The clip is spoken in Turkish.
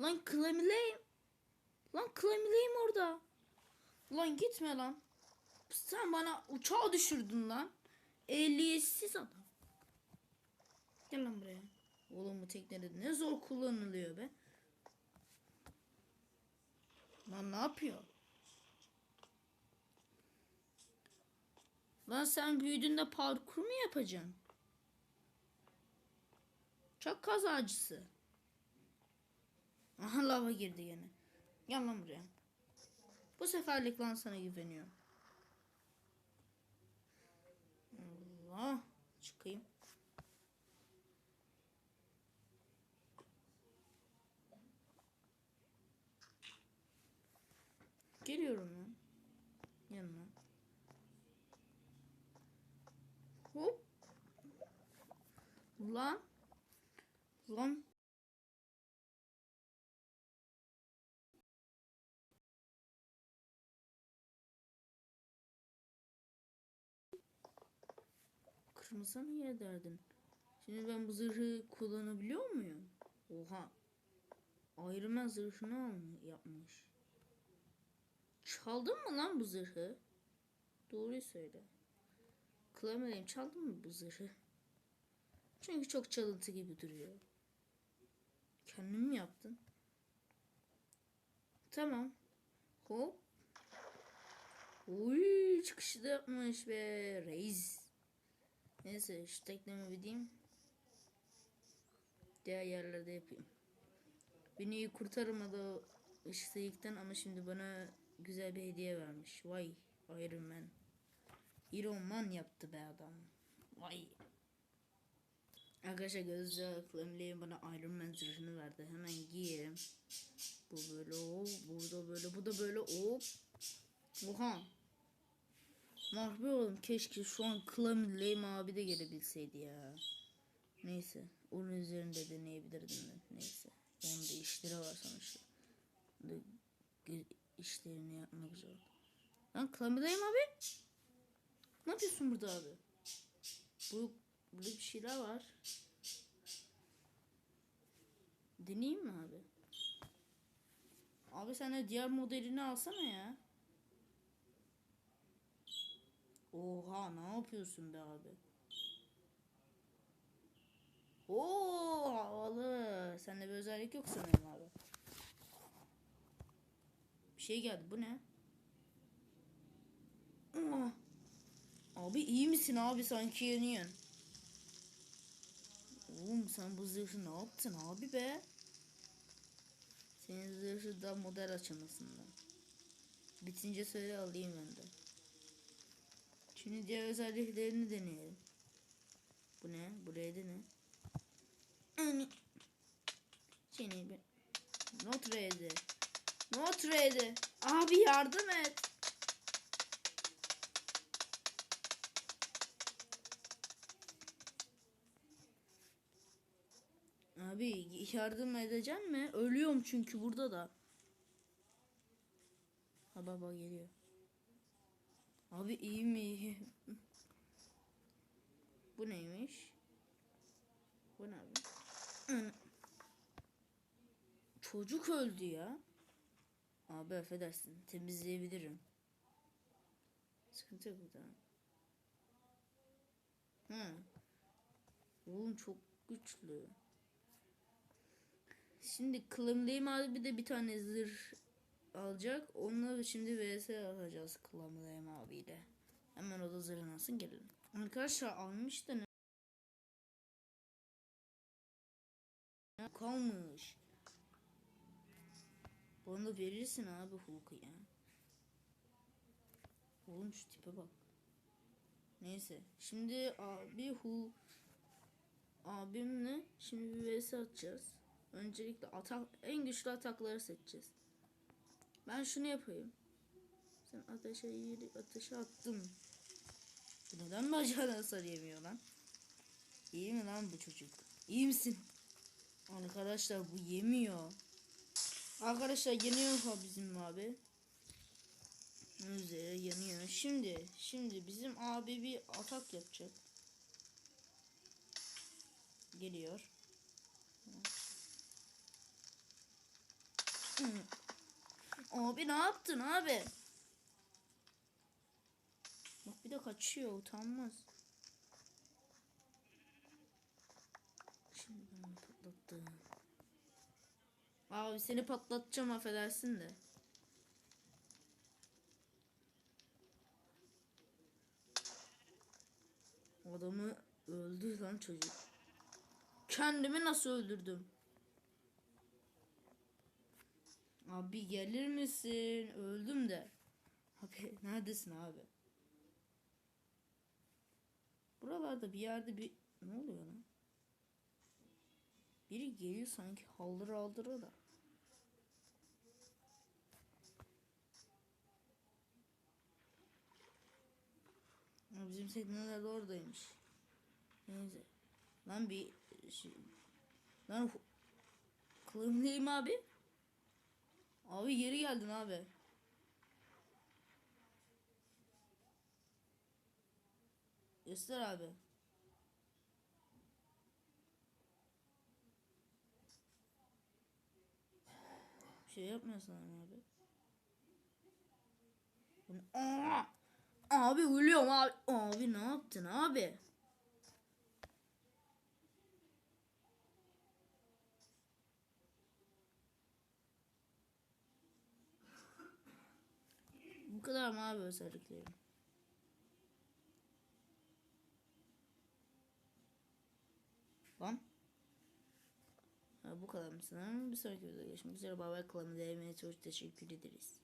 Lan Clemileyim. Lan Clemileyim orada. Lan gitme lan. Sen bana uçağı düşürdün lan. Ehliyetsiz adam. Gel lan buraya. Oğlum bu teknede ne zor kullanılıyor be. Lan ne yapıyor? Lan sen büyüdüğünde parkur mu yapacaksın? Çok kazacısı. Aha lava girdi gene. Gel lan buraya. Bu seferlik lan sana güveniyorum. Allah. Çıkayım. Geliyorum lan. Yanına. Hop. Lan. Lan. Kırmızı niye derdin? Şimdi ben bu zırhı kullanabiliyor muyum? Oha. Iron Man zırhını yapmış. Çaldın mı lan bu zırhı? Doğruyu söyle. Clameleyim çaldın mı bu zırhı? Çünkü çok çalıntı gibi duruyor. Kendin mi yaptın? Tamam. Hop. Uy çıkışı da yapmış be reis. Neyse şu teknemi videyim. Diğer yerlerde yapayım. Beni kurtarmadı ışıktan ama şimdi bana güzel bir hediye vermiş. Vay Iron Man. Iron Man yaptı be adam. Vay. Arkadaşlar gözce aklemleyin bana Iron Man zırhını verdi. Hemen giyeyim. Bu böyle o, bu da böyle, bu da böyle hop. Oha. Mahvi oğlum keşke şu an Clam Lame abi de gelebilseydi ya. Neyse. Onun üzerinde deneyebilirdim ben. Neyse. Onun da işleri var sonuçta. İşlerini yapmak zor. Lan Clam Lame abi. Ne yapıyorsun burada abi? Bu burada bir şeyler var. Deneyeyim mi abi? Abi sen de diğer modelini alsana ya. Oha ne yapıyorsun be abi? Oo havalı. Sende bir özellik yok sanırım abi. Bir şey geldi. Bu ne? Abi iyi misin abi sanki yeniyorsun. Oğlum sen bu zırhı ne yaptın abi be? Senin zırhı da model açılmasında. Bitince söyle alayım ben de. Şimdi diğer özelliklerini deneyelim. Bu ne? Buraya da ne? Ani. Seni bir... Not ready. Not ready. Abi yardım et. Abi yardım edeceksin mi? Ölüyorum çünkü burada da. Ha baba geliyor. Abi iyi mi? Bu neymiş? Bu ne abi? Çocuk öldü ya. Abi affedersin. Temizleyebilirim. Sıkıntı yok burada. Hı. Oğlum çok güçlü. Şimdi Kılımlıyım abi de bir tane zırh alacak. Onunla şimdi vs alacağız Kılımlıyım abiyle. Hemen o da zırhını alsın gelelim. Arkadaşlar almış da ne? Kalmış. Bana verirsin abi Hulk'u ya. Oğlum şu tipe bak. Neyse. Şimdi abi Hulk abimle şimdi bir vs atacağız. Öncelikle atak en güçlü atakları seçeceğiz. Ben şunu yapayım. Sen ateşe yeri ateşe attım. Bu neden bacağına hasar yemiyor lan? İyi mi lan bu çocuk? İyi misin? Arkadaşlar bu yemiyor. Arkadaşlar yanıyor bizim abi. Üzere yanıyor. Şimdi şimdi bizim abi bir atak yapacak. Geliyor. Abi ne yaptın abi? Bak bir de kaçıyor utanmaz. Şimdi ben patlattım. Abi seni patlatacağım affedersin de. Adamı öldü lan çocuk. Kendimi nasıl öldürdüm? Abi gelir misin? Öldüm de. Abi neredesin abi? Buralarda bir yerde bir ne oluyor lan? Biri geliyor sanki haldır aldıra da. Bizim tekneler oradaymış. Neyse. Lan bir şey... Lan kılımlıyım abi. Abi geri geldin abi. Göster abi. Bir şey yapmıyorsun abi. Abi ölüyorum abi. Abi ne yaptın abi? Bu kadar mı abi özelliklerim? Lan. Ha, bu kadar mı sanırım? Bir sonraki videoda görüşmek üzere. Bay bay. Klanı değmeye çok teşekkür ederiz.